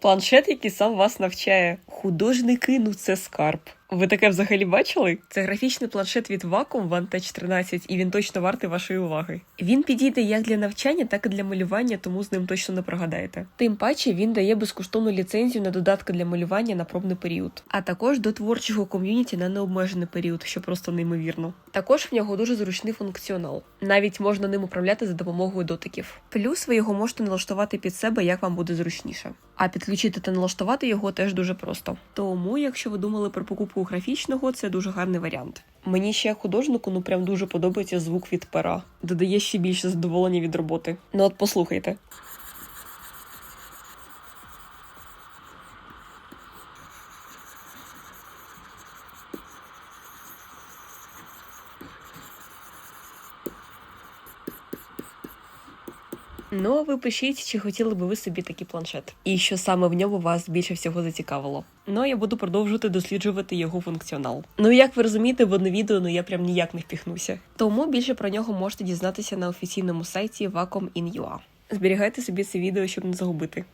Планшет, який сам вас навчає. Художники, ну це скарб. Ви таке взагалі бачили? Це графічний планшет від Wacom Vantage 13, і він точно вартий вашої уваги. Він підійде як для навчання, так і для малювання, тому з ним точно не прогадаєте. Тим паче він дає безкоштовну ліцензію на додатки для малювання на пробний період, а також до творчого ком'юніті на необмежений період, що просто неймовірно. Також в нього дуже зручний функціонал. Навіть можна ним управляти за допомогою дотиків. Плюс ви його можете налаштувати під себе, як вам буде зручніше. А підключити та налаштувати його теж дуже просто. Тому, якщо ви думали про покупку графічного, це дуже гарний варіант. Мені ще художнику ну прям дуже подобається звук від пера. Додає ще більше задоволення від роботи. Ну от послухайте. Ну, а ви пишіть, чи хотіли би ви собі такий планшет, і що саме в ньому вас більше всього зацікавило. Ну а я буду продовжувати досліджувати його функціонал. Ну як ви розумієте, в одне відео ну я прям ніяк не впіхнуся. Тому більше про нього можете дізнатися на офіційному сайті Wacom.in.ua. Зберігайте собі це відео, щоб не загубити.